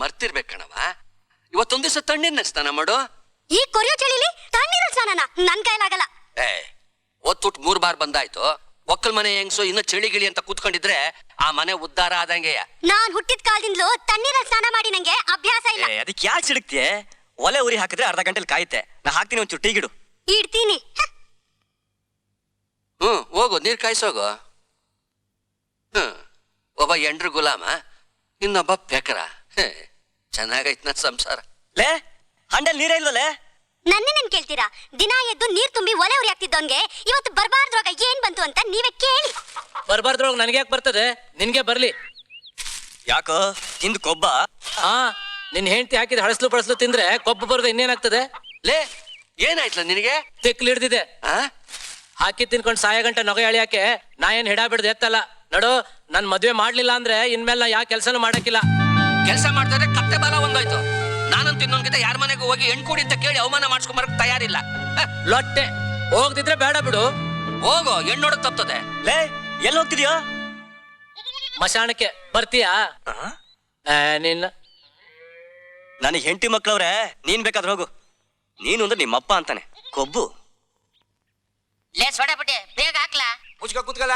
ಮರ್ತಿರ್ಬೇಕು ಕಣವ ಇವತ್ತೊಂದ್ ದಿವಸ ತಣ್ಣೀರ್ನ ಸ್ನಾನ ಮಾಡು. ಈ ಕೊರಿಯೋ ಚಳಿಲಿ ತಣ್ಣೀರ ಸ್ನಾನ ನನ್ ಕೈಲಾಗಲ್ಲ ಏ ಒತ್ತುಟ್ ಮೂರ್ ಬಾರ್ ಬಂದಾಯ್ತು. ಒಕ್ಕಲ್ ಮನೆ ಹೆಂಗ್ಸು ಇನ್ನ ಚಳಿ ಗಿಳಿ ಅಂತ ಕೂತ್ಕೊಂಡಿದ್ರೆ ಆ ಮನೆ ಉದ್ಧಾರ ಆದಂಗೆ ನಾನ್ ಹುಟ್ಟಿದ ಕಾಲದಿಂದಲೂ ತಣ್ಣೀರ ಸ್ನಾನ ಮಾಡಿ ನಂಗೆ ಅಭ್ಯಾಸ ಇಲ್ಲ. ಏ, ಅದಕ್ಕೆ ಯಾಕೆ ಸಿಡುಕ್ತಿಯೇ? ಒಲೆ ಉರಿ ಹಾಕಿದ್ರೆ ಅರ್ಧ ಗಂಟೆಲಿ ಕಾಯುತ್ತೆ. ನಾ ಹಾಕ್ತೀನಿ ಒಂಚೂರು ಟೀ ಗಿಡು. ಇಡ್ತೀನಿ. ಹ, ಹ್ಮ್ ಹೋಗು ನೀರ್ ಕಾಯಿಸೋಗು. ಹ್ಮ್ ಒಬ್ಬ ಎಂಡ್ರು ಗುಲಾಮ ಇನ್ನೊಬ್ಬ ಪೆಕರ ಹೇ, ಚೆನ್ನಾಗೈತ್ ನನ್ ಸಂಸಾರ. ಲೇ ಹಂಡಲ್ ನೀರೇ ಇಲ್ವಲ್ಲೇ ನನ್ನೇನೇನ್ ಕೇಳ್ತೀರಾ? ದಿನ ಎದ್ದು ನೀರ್ ತುಂಬಿ ಒಲೆ ಉರಿ ಆಗ್ತಿದ್ದವನ್ಗೆ ಇವತ್ತು ಬರ್ಬಾರ್ದ್ರಾಗ ಏನ್ ಬಂತು ಅಂತ ನೀವೇ ಕೇಳಿ. ಬರ್ಬಾರ್ದ್ರೊಳಗೆ ನನಗೆ ಯಾಕೆ ಬರ್ತದೆ? ನಿನ್ಗೆ ಬರ್ಲಿ. ಯಾಕೋ? ತಿಂದು ಕೊಬ್ಬ? ಆ ನಿನ್ ಹೆಂಡತಿ ಹಾಕಿದ ಹಳಸ್ಲು ಪಳಸ್ಲು ತಿಂದ್ರೆ ಕೊಬ್ಬು ಬರೋದು ಇನ್ನೇನಾಗ್ತದೆ? ಲೇ ಏನಾಯ್ತಲ್ಲ ನಿನಗೆ? ತಿಕ್ಲು ಹಿಡ್ದಿದೆ. ಆ? ಹಾಕಿ ತಿನ್ಕೊಂಡು ಸಾಯ ಗಂಟೆ ನೊಗ ಎಳಿಯಾಕೆ ನಾ ಏನ್ ಹಿಡ ಬಿಡ್ದು ಎತ್ತಲ್ಲ. ನಡು ನನ್ ಮದ್ವೆ ಮಾಡ್ಲಿಲ್ಲ ಅಂದ್ರೆ ಇನ್ಮೇಲೆ ನಾ ಯಾವ ಕೆಲ್ಸನೂ ಮಾಡಕ್ಕಿಲ್ಲ. ಕೆಲಸ ಮಾಡ್ತಾರೆ ಕತ್ತೆ ಬಾಲ ಒಂದೋಯ್ತು. ನಾನಂತ ಇನ್ನೊಂದ್ಕಿಂತ ಯಾರ ಮನೆಗೂ ಹೋಗಿ ಹೆಣ್ಕೂಡಿ ಅಂತ ಕೇಳಿ ಅವಮಾನ ಮಾಡಿಸ್ಕೊಂಬರಕ್ ತಯಾರಿಲ್ಲ. ಹ, ಲೊಟ್ಟೆ. ಹೋಗ್ದಿದ್ರೆ ಬೇಡ ಬಿಡು. ಹೋಗು ಹೆಣ್ಣೋಡಕ್ ತಪ್ತದೆ. ಲೇ ಎಲ್ಲಿ ಹೋಗ್ತಿದ್ಯೋ ಮಶಾಣಕ್ಕೆ ಬರ್ತೀಯಾ? ಆ, ನಿನ್ನ. ನನಗೆ ಹೆಂಡತಿ ಮಕ್ಕಳವ್ರೆ ನೀನ್ ಬೇಕಾದ್ರೆ ಹೋಗು. ನೀನು ಅಂದ್ರೆ ನಿಮ್ಮಪ್ಪ ಅಂತಾನೆ. ಕೊಬ್ಬು. ಲೇ ಸೊಡಪಟ್ಟಿ ಬೇಗ ಹಾಕ್ಲಾ? ಮುಚ್ಕ ಕೂತ್ಕಲ್ಲ.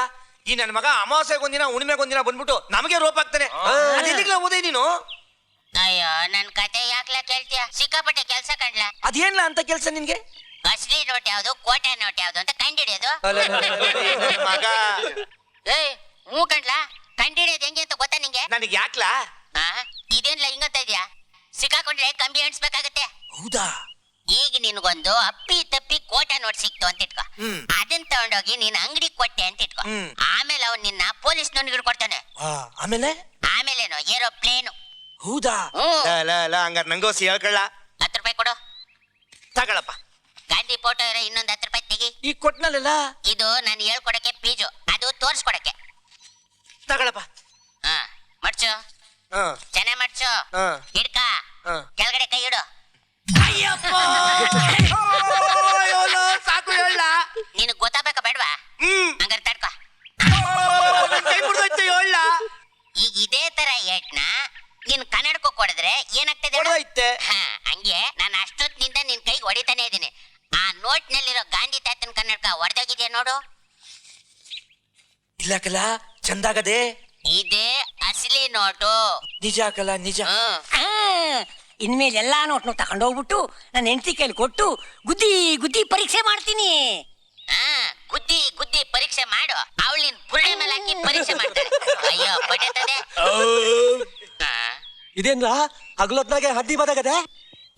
ಈ ನನ್ನ ಮಗ ಅಮಾವಾಸ್ಯೆಗೊಂದಿನ ಹುಣ್ಣಿಮೆಗೊಂದಿನ ಬಂದ್ಬಿಟ್ಟು ನಮಗೆ ರೋಪ್ ಆಗ್ತಾನೆ ಅದೆಲ್ಲಿಗ್ಲ ಓದೇ ನೀನು? ಅಯ್ಯೋ ನನ್ ಕತೆ ಯಾಕ್ಲಾ ಕೇಳ್ತೀಯ? ಸಿಕ್ಕಾಪಟ್ಟೆ ಕೆಲ್ಸ ಕಂಡ್ಲಾ ಅದೇನ್ಲ ಅಂತ ಕೆಲಸ ನಿನ್ಗೆ? ಅಸಲಿ ನೋಟ್ ಯಾವ್ದು ಕೋಟೆ ನೋಟ್ ಯಾವ್ದು ಅಂತ ಕಂಡಿಡಿಯೋದು? ಮಗ. ಏಯ್ ಹ್ಞೂ ಕಂಡ್ಲಾ ಕಂಡಿಡಿಯೋದು ಹೆಂಗೆ ಅಂತ ಗೊತ್ತಾ ನಿಂಗೆ? ನನಗೆ ಯಾಕ್ಲಾ? ಆ ಇದೇನ್ಲ ಹಿಂಗಂತ ಇದ್ಯಾ? ಸಿಕ್ಕಾಕೊಂಡ್ರೆ ಕಂಬಿ ಎಣಿಸ್ಬೇಕಾಗತ್ತೆ ಹೌದಾ? ಈಗ ನಿನ್ಗೊಂದು ಅಪ್ಪಿ ತಪ್ಪಿ ಕೋಟೆ ನೋಟ್ ಸಿಕ್ತು ಅಂತ ಇಟ್ಕೋ. ಹ್ಮ್. ಅದನ್ನ ತಗೊಂಡೋಗಿ ನೀನ್ ಅಂಗಡಿ ಕೊಟ್ಟೆ ಅಂತ ಇಟ್ಕೋ. ಹ್ಮ್. ಆಮೇಲೆ ಅವ್ನು ನಿನ್ನ ಪೊಲೀಸ್ ನೋಡ್ಗಿಡ್ ಕೊಡ್ತಾನೆ. ಆ, ಆಮೇಲೆ? ಆಮೇಲೇನು ಏರೋಪ್ಲೇನು. ಹೌದಾ? ಹ್ಮ್. ಲ, ಲ, ಲ, ಹಂಗಾರ್ ನಂಗೋಸಿ ಹೇಳ್ಕೊಳ್ಳ. ಹತ್ತು ರೂಪಾಯಿ ಕೊಡು. ತಗೊಳಪ್ಪ. ಗಾಂಧಿ ಫೋಟೋ ಇರೋ ಇನ್ನೊಂದು ಹತ್ತು ರೂಪಾಯಿ ತೆಗಿ. ಈಗ ಕೊಟ್ನಲ್ಲ ಇದು ನಾನು ಹೇಳ್ಕೊಡಕ್ಕೆ ಪೀಜು. ಅದು ತೋರಿಸ್ಕೊಡಕ್ಕೆ. ತಗೊಳಪ್ಪ. ಹಾ ಮಡ್ಚು. ಹ. ಚೆನ್ನಾಗ್ ಮಡ್ಚು. ಹಾ. ಹಿಡ್ಕ. ಹಾ. ಕೆಳಗಡೆ ಕೈ ಇಡು. ಸಾಕು ಹೇಳ. ನಿನಗ್ ಗೊತ್ತಾಗಬೇಕಾ ಬೇಡವಾ? ಹ್ಮ್. ಹಂಗಾರೆ ತಡ್ಕೊ. ಕೈ ಮುರಿದೋಯ್ತು ಹೇಳ. ಈಗ ಇದೇ ತರ ಏಟ್ನ ನಿನ್ ಕನ್ನಡಕ್ಕೂ ಕೊಡಿದ್ರೆ ಏನಾಗ್ತದೆ ಹೇಳು? ಹೊಡೆದೋಯ್ತೆ. ಹಾ ಹಂಗೆ ನಾನು ಅಷ್ಟೊತ್ತಿನಿಂದ ನಿನ್ ಕೈಗೆ ಹೊಡಿತಾನೆ ಇದ್ದೀನಿ. ಆ ನೋಟ್ನಲ್ಲಿರೋ ಗಾಂಧಿ ತಾತನ ಕನ್ನಡಕ ಹೊಡೆದೋಗಿದ್ಯಾ ನೋಡು? ಇಲ್ಲ ಕಲ ಚಂದಾಗದೆ. ಇದೇ ಅಸಲಿ ನೋಟು. ನಿಜ ಕಲ ನಿಜ. ಹ್ಮ್. ಇನ್ಮೇಲೆ ಎಲ್ಲ ನೋಟ್ನು ತಗೊಂಡೋಗ್ಬಿಟ್ಟು ನನ್ನ ಹೆಂಡತಿ ಕೈಲಿ ಕೊಟ್ಟು ಗುದ್ದಿ ಗುದ್ದಿ ಪರೀಕ್ಷೆ ಮಾಡ್ತೀನಿ. ಹಾ ಗುದ್ದಿ ಗುದ್ದಿ ಪರೀಕ್ಷೆ ಮಾಡು. ಅವಳು ನಿನ್ ಬುರುಡೆ ಮೇಲೆ ಹಾಕಿ ಪರೀಕ್ಷೆ ಮಾಡ್ತಾರೆ ಅಯ್ಯೋ ಪಟೇತದೆ ಹಾ. ಇದೇನ್ಲ ಹಗಲೊತ್ನಾಗೆ ಹದ್ದಿ ಬದಾಗದೆ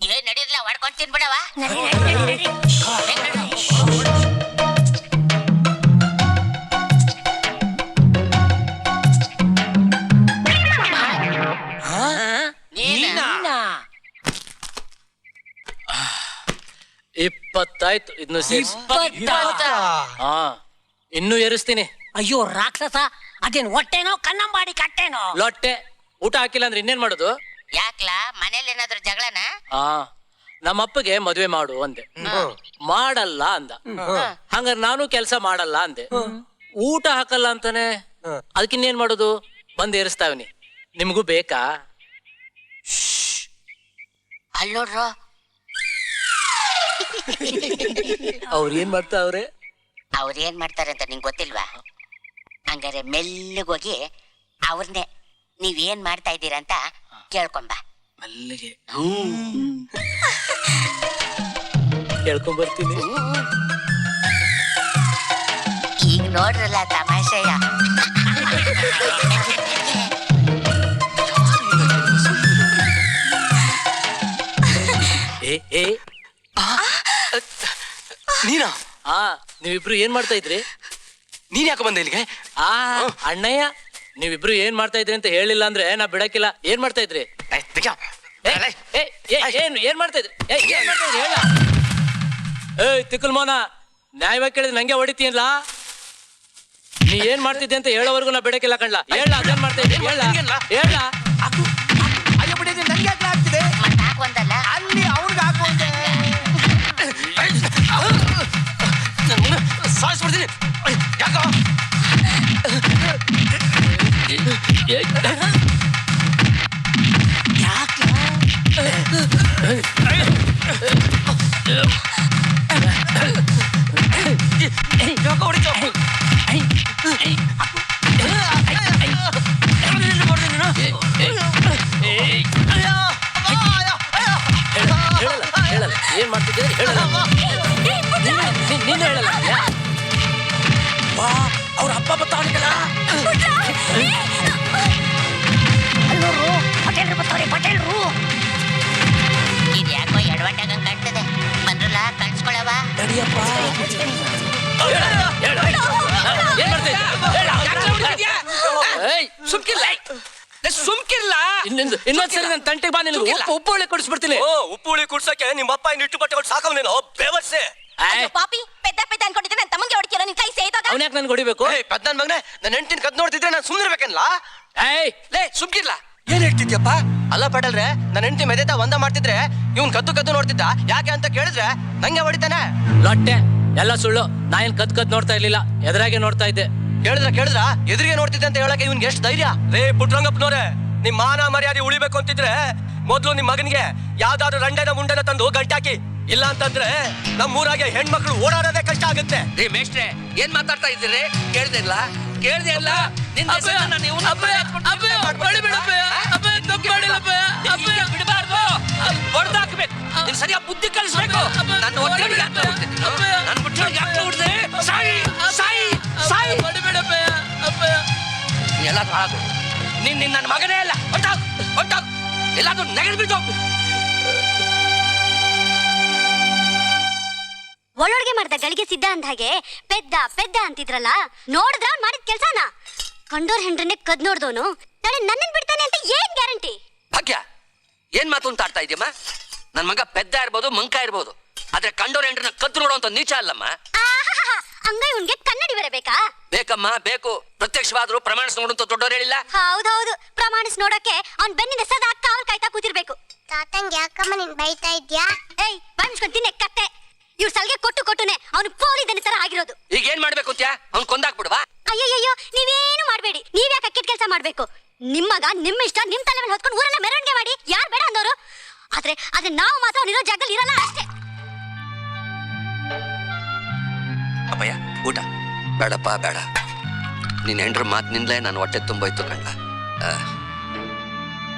ಏನ್ ನಡೀರ್ಲ ಹೊಡ್ಕೊಂಡ್ ತಿನ್ಬಿಡವಾ ನಡಿ, ನಡಿ, ನಡಿ, ನಡಿ. ಇಪ್ಪತ್ತಾಯ್ತು. ಇನ್ನು ಸೇರ್ಸಿ ಇಪ್ಪತ್ತಾ? ಹಾ ಇನ್ನೂ ಏರಿಸ್ತೀನಿ. ಅಯ್ಯೋ ರಾಕ್ಷಸ ಅದೇನ್ ಹೊಟ್ಟೆನೋ ಕನ್ನಂಬಾಡಿ ಕಟ್ಟೆನೋ? ಲೊಟ್ಟೆ ಊಟ ಹಾಕಿಲ್ಲ ಅಂದ್ರೆ ಇನ್ನೇನ್ ಮಾಡೋದು? ಯಾಕ್ಲಾ? ಮನೇಲಿ ಏನಾದ್ರು ಜಗಳನ? ಹಾ ನಮ್ಮಪ್ಪಗೆ ಮದ್ವೆ ಮಾಡು ಅಂದೆ. ಮಾಡಲ್ಲ ಅಂದ. ಹಂಗಾರೆ ನಾನು ಕೆಲಸ ಮಾಡಲ್ಲ ಅಂದೆ. ಊಟ ಹಾಕಲ್ಲ ಅಂತಾನೆ? ಅದಕ್ಕಿನ್ನೇನ್ ಮಾಡೋದು? ಬಂದ್ ಏರಿಸ್ತಾವನಿ ನಿಮ್ಗೂ ಬೇಕಾ? ಅಲ್ಲಿ ನೋಡ್ರು ಅವ್ರ ಏನ್ ಮಾಡ್ತಾವ್ರೆ ಅವ್ರು? ಏನ್ ಮಾಡ್ತಾರೆ ಅಂತ ನಿಂಗೆ ಗೊತ್ತಿಲ್ವಾ? ಹಂಗಾರೆ ಮೆಲ್ಲಗೋಗಿ ಅವ್ರನ್ನೇ ನೀವ್ ಏನ್ ಮಾಡ್ತಾ ಇದ್ದೀರಾ ಅಂತ ಕೇಳ್ಕೊಂಬ ಮಲ್ಲಿಗೆ. ಕೇಳ್ಕೊಂಡ್ ಬರ್ತೀನಿ. ಈಗ ನೋಡ್ರಲ್ಲ ತಮಾಷೆಯ. ಏ ಏ. ನೀನಾ? ಹಾ ನೀವಿಬ್ರು ಏನ್ ಮಾಡ್ತಾ ಇದ್ರಿ? ನೀನ್ ಯಾಕೆ ಬಂದೆ ಇಲ್ಲಿಗೆ? ಆ ಅಣ್ಣಯ್ಯ ನೀವಿಬ್ರು ಏನ್ ಮಾಡ್ತಾ ಇದ್ರಿ ಅಂತ ಹೇಳಿಲ್ಲ ಅಂದ್ರೆ ನಾ ಬಿಡಕ್ಕಿಲ್ಲ. ಏನ್ ಮಾಡ್ತಾ ಇದ್ರಿ? ಏ, ನ್ಯಾಯ ಏ, ಏ, ಏ, ಏ, ಏನ್ ಏನ್ ಮಾಡ್ತಾ ಇದ್ರಿ? ಏ, ಏನ್ ಮಾಡ್ತಾ ಇದ್ರಿ? ಹೇಳ. ಏಯ್ ತಿಕ್ಕಲ್ ಮೋನ ನ್ಯಾಯವಾಗಿ ಕೇಳಿದ್ರೆ ನಂಗೆ ಹೊಡಿತೀನಿಲ್ಲ ನೀ ಏನ್ ಮಾಡ್ತಿದ್ದೆ ಅಂತ ಹೇಳೋವರೆಗೂ ನಾ ಬಿಡಕ್ಕಿಲ್ಲ ಕಣ್ಲ. ಹೇಳ ಅದೇನ್ ಮಾಡ್ತಾ ಇದ್ದೀನಿ ಹೇಳ. ಹೇಳ. ಅಯ್ಯೋ ಬಿಡಿ ಇದು ನಂಗೆ ಯಾಕೆ ಆಗ್ತಿದೆ? ಒಂದಲ್ಲ. Hey! ಏನ್ ಮಾಡ್ತಿದ್ದೆ ಸುಮ್ಕಿಲ್ಲ. ಸುಮ್ಕಿಲ್ಲ. ಇನ್ನೊಂದು ಇನ್ನೊಂದ್ಸರಿ ನನ್ನ ತಂಟೆಗೆ ಬಾ ನಿನಗೆ. ಉಪ್ಪು ಉಪ್ಪು ಹುಳಿ ಕೊಡಿಸ್ಬಿಡ್ತೀನಿ. ಓ ಉಪ್ಪು ಹುಳಿ ಕುಡ್ಸಕ್ಕೆ ನಿಮ್ಮ ಅಪ್ಪ ಇನ್ನು ಇಟ್ಟು ಬಟ್ಟೆ ಸಾಕವ್ ನೀನು. ಬೇವರ್ಸೆ. ಪಾಪಿ ಪೆದ್ದ ಪೆದ್ದ ಅನ್ಕೊಂಡಿದ್ರೆ ನನ್ನ ತಮ್ಮಂಗೆ ಹೊಡಿತೀರ ನಿನ್ ಕೈ ಸೇದಾಗ? ಅವನ್ಯಾಕೆ ನನ್ಗೆ ಹೊಡಿಬೇಕು? ಏಯ್ ಮಗನೇ ನನ್ನ ಹೆಂಡತಿನ ಕದ್ ನೋಡ್ತಿದ್ರೆ ನಾನು ಸುಮ್ಮನಿರ್ಬೇಕನ್ಲ ಏಯ್. ಲೇ ಸುಮ್ಕಿಲ್ಲ. ಏನ್ ಹೇಳ್ತಿದ್ಯಪ್ಪ? ಅಲ್ಲ ಪಟೇಲ್ರೆ ನನ್ನ ಹೆಂಡತಿ ಮೆದೇತ ಒಂದ ಮಾಡ್ತಿದ್ರೆ ಇವ್ನ್ ಕದ್ದು ಕದ್ದು ನೋಡ್ತಿದ್ದ. ಯಾಕೆ ಅಂತ ಕೇಳಿದ್ರೆ ನಂಗೆ ಹೊಡಿತಾನೆ. ಲೊಟ್ಟೆ ಎಲ್ಲ ಸುಳ್ಳು. ನಾ ಏನ್ ಕದ್ ಕದ್ ನೋಡ್ತಾ ಇರ್ಲಿಲ್ಲ ಎದುರಾಗೆ ನೋಡ್ತಾ ಇದ್ದೆ. ಕೇಳಿದ್ರ ಕೇಳಿದ್ರ? ಎದುರಿಗೆ ನೋಡ್ತಿದ್ದೆ ಅಂತ ಹೇಳಕ್ಕೆ ಇವ್ನ್ಗೆ ಎಷ್ಟು ಧೈರ್ಯ? ರೇ ಪುಟ್ರಂಗಪ್ಪನವ್ರೆ ನಿಮ್ ಮಾನ ಮರ್ಯಾದೆ ಉಳಿಬೇಕು ಅಂತಿದ್ರೆ ಮೊದ್ಲು ನಿಮ್ ಮಗನಿಗೆ ಯಾವ್ದಾದ್ರು ರಂಡೆನ ಮುಂಡೆನ ತಂದು ಗಂಟಾಕಿ. ಇಲ್ಲ ಅಂತಂದ್ರೆ ನಮ್ಮೂರಾಗೆ ಊರಾಗೆ ಹೆಣ್ಮಕ್ಳು ಓಡಾಡೋದೇ ಕಷ್ಟ ಆಗುತ್ತೆ. ರೀ ಮೇಷ್ಟ್ರೆ ಏನ್ ಮಾತಾಡ್ತಾ ಇದ್ದೀರಿ? ಕೇಳ್ದೆ ಇಲ್ಲ ಕೇಳ್ದೆ ಅಲ್ಲ? ನಿನ್ನ ಹೆಸರನ್ನ ನಾನು ಇವ್ನ ಬಿಡ್ಬಾರ್ದು. ಹೊಡ್ದಾಕ್ಬೇಕು. ನೀನ್ ಸರಿಯಾಗಿ ಬುದ್ಧಿ ಕಲಿಸ್ಬೇಕು. ನನ್ನ ಒಟ್ಟಿಗೆ ಯಾಕೆ ಹೋಗ್ತೀನಿ ನನ್ನ ಯಾಕೆ ಸಾಯಿ ಸಾಯಿ ಸಾಯಿ. ಎಲ್ಲ ಹಾಳು ನೀನ್ ನಿನ್ನ ನನ್ನ ಮಗನೇ ಅಲ್ಲ. ಹೊಟ್ಟಾಗ್ ಹೊಟ್ಟಾಗ್ ಎಲ್ಲಾದ್ರೂ ನೆಗೆದು ಬಿಟ್ಟು ಹೋಗು. ಒಳೊಳಗೆ ಮಾಡಿದ ಗಳಿಗೆ ಸಿದ್ಧ ಅಂದ ಹಾಗೆ ಪೆದ್ದ ಪೆದ್ದ ಅಂತಿದ್ರಲ್ಲ? ನೋಡಿದ್ರ ಅವ್ನ್ ಮಾಡಿದ ಕೆಲ್ಸನ. ಕಂಡೋರ್ ಹೆಂಡ್ರನ್ನೇ ಕದ್ ನೋಡ್ದವನು. ನಾಳೆ ನನ್ನನ್ ಬಿಡ್ತಾನೆ ಅಂತ ಏನ್ ಗ್ಯಾರಂಟಿ? ಭಾಗ್ಯ ಏನ್ ಮಾತು ಅಂತ ಆಡ್ತಾ ಇದೆಯಮ್ಮ? ನನ್ ಮಗ ಪೆದ್ದ ಇರ್ಬೋದು ಮಂಕ ಇರ್ಬೋದು. ಆದ್ರೆ ಕಂಡೋರ್ ಹೆಂಡ್ರನ್ನ ಕದ್ದು ನೋಡುವಂತ ನೀಚ ಅಲ್ಲಮ್ಮ. ಹಂಗ ಇವ್ನ್ಗೆ ಕನ್ನಡಿ ಬರಬೇಕಾ? ಬೇಕಮ್ಮ ಬೇಕು. ಪ್ರತ್ಯಕ್ಷವಾದ್ರು ಪ್ರಮಾಣಿಸ್ ನೋಡುವಂತ ದೊಡ್ಡವ್ರು ಹೇಳಿಲ್ಲ? ಹೌದೌದು ಪ್ರಮಾಣಿಸ್ ನೋಡಕ್ಕೆ ಅವ್ನ್ ಬೆನ್ನಿನ ಸದಾ ಕಾವಲ್ ಕಾಯ್ತಾ ಕೂತಿರ್ಬೇಕು. ತಾತಂಗ್ ಯಾಕಮ್ಮ ನೀನ್ ಬೈತಾ ಇದ್ಯಾ? ಏಯ್ ಬಾಯ್ ಮುಚ್ಕೊಂಡ್ ತಿನ್ನೆ ಕತ್ತೆ. ಇವ್ರ ಸಲ್ಗೆ ಕೊಟ್ಟು ಅವ್ನು ಪೋಲಿ ದನಿ ತರ ಆಗಿರೋದು. ಈಗ ಏನ್ ಮಾಡ್ಬೇಕು ಅಂತ ಅವ್ನ್ ಕೊಂದಾಕ್ಬಿಡುವ? ಅಯ್ಯಯ್ಯೋ ನೀವೇನು ಮಾಡ್ಬೇಡಿ. ನೀವ್ ಯಾಕೆ ಕೆಟ್ಟ ಕೆಲಸ ಮಾಡ್ಬೇಕು? ನಿಮ್ಮಗ ನಿಮ್ಮ ಇಷ್ಟ ನಿಮ್ ತಲೆ ಮೇಲೆ ಹೊತ್ಕೊಂಡು ಊರನ್ನ ಮೆರವಣಿಗೆ ಮಾಡಿ. ಯಾರು ಬೇಡ ಅಂದವರು ಆದ್ರೆ ಆದ್ರೆ ನಾವು ಮಾತ್ರ ಅವ್ನಿರೋ ಜಾಗದಲ್ಲಿ ಇರಲ್ಲ ಅಷ್ಟೇ. ಅಪ್ಪಯ್ಯ ಊಟ. ಬೇಡಪ್ಪ ಬೇಡ. ನಿನ್ ಹೆಂಡ್ರ ಮಾತಿನಿಂದಲೇ ನಾನು ಹೊಟ್ಟೆ ತುಂಬೋಯ್ತು ಕಣ್ಣ ಆ,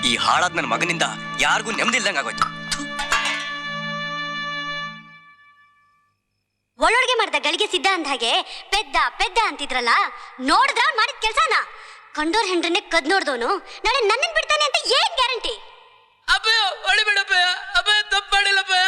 ಈ ಹಾಳಾದ ನನ್ನ ಮಗನಿಂದ ಯಾರಿಗೂ ನೆಮ್ಮದಿ ಇಲ್ದಂಗ್ ಆಗೋಯ್ತು ಗಳಿಗೆ ಸಿದ್ಧ ಅಂದ ಹಾಗೆ ಪೆದ್ದ ಪೆದ್ದ ಅಂತಿದ್ರಲ್ಲ ನೋಡಿದ್ರ ಮಾಡಿದ ಕೆಲಸನ. ಕಂಡೋರ್ ಹೆಂಡ್ರನ್ನೇ ಕದ್ ನೋಡ್ದವನು. ನಾಳೆ ನನ್ನನ್ ಬಿಡ್ತಾನೆ ಅಂತ ಏನ್ ಗ್ಯಾರಂಟಿ? ಅಬ್ಬ ಹೊಡಿಬೇಡಪ್ಪಯ್ಯ ಅಪ್ಪಯ್ಯ ತಪ್ಪು ಮಾಡಿಲ್ಲಪ್ಪಯ್ಯ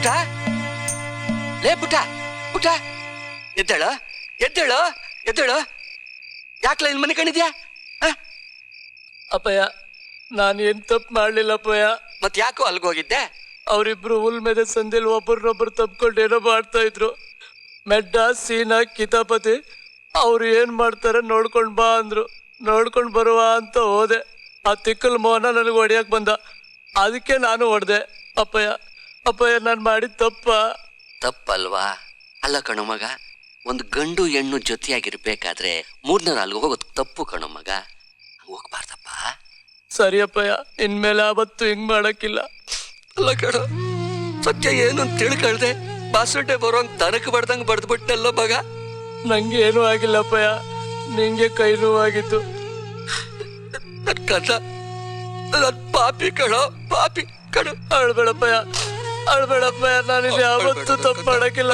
ಪುಟ ಲೇ ಪುಟ ಪುಟ ಎದ್ದಳು ಎದ್ದೇಳು ಎದ್ದಳು. ಯಾಕಲ ಇಲ್ಲಿ ಮನೆ ಕಣಿದ್ಯಾ? ಅಪ್ಪಯ್ಯ ನಾನು ಏನ್ ತಪ್ಪು ಮಾಡ್ಲಿಲ್ಲಪ್ಪಯ್ಯ ಮತ್ ಯಾಕೋ ಅಲ್ಗೋಗಿದ್ದೆ ಅವರಿಬ್ರು ಹುಲ್ ಮೇಲೆ ಸಂದಿಲ್ ಒಬ್ಬರನ್ನೊಬ್ರು ತಪ್ಕೊಂಡು ಏನೋ ಮಾಡ್ತಾ ಇದ್ರು. ಮೆಡ್ಡ ಸೀನಾ ಕಿತಾಪತಿ ಅವ್ರು ಏನ್ ಮಾಡ್ತಾರೆ ನೋಡ್ಕೊಂಡ್ ಬಾ ಅಂದ್ರು. ನೋಡ್ಕೊಂಡ್ ಬರುವ ಅಂತ ಹೋದೆ. ಆ ತಿಕ್ಕಲ್ ಮೋಹನ ನನಗೆ ಹೊಡಿಯಕ್ ಬಂದ. ಅದಕ್ಕೆ ನಾನು ಹೊಡೆದೆ ಅಪ್ಪಯ್ಯ. ಅಪ್ಪಯ್ಯ ನಾನು ಮಾಡಿದ ತಪ್ಪ. ತಪ್ಪಲ್ವಾ? ಅಲ್ಲ ಕಣೋ ಮಗ ಒಂದು ಗಂಡು ಹೆಣ್ಣು ಜೊತೆಯಾಗಿರ್ಬೇಕಾದ್ರೆ ಮೂರ್ನೇ ನಾಲ್ಕು ಹೋಗೋದು ತಪ್ಪು ಕಣೋ ಮಗ. ಹೋಗ್ಬಾರ್ದಪ್ಪ. ಸರಿ ಅಪ್ಪಯ್ಯ ಇನ್ಮೇಲೆ ಆವತ್ತು ಹಿಂಗ್ ಮಾಡಕ್ಕಿಲ್ಲ. ಅಲ್ಲ ಕಣ ಸತ್ಯ ಏನು ಅಂತ ತಿಳ್ಕೊಳ್ದೆ? ಬಾಸುಟೆ ಬರೋಂಗ್ ತನಕ ಬಡ್ದಂಗ್ ಬಡ್ದ್ಬಿಟ್ನಲ್ಲ ಮಗ. ನಂಗೆ ಏನೂ ಆಗಿಲ್ಲಪ್ಪಯ್ಯ ನಿಂಗೆ ಕೈ ನೋವಾಗಿತ್ತು. ನನ್ ಕಥ ನನ್ ಪಾಪಿ ಕಣ ಪಾಪಿ ಕಣೋ. ಅಳ್ಬೇಡಪ್ಪಯ್ಯ ಅಳ್ಬೇಡಪ್ಪಯ್ಯ ನಾನು ಇದು ಯಾವತ್ತೂ ತಪ್ಪು ಮಾಡಕ್ಕಿಲ್ಲ.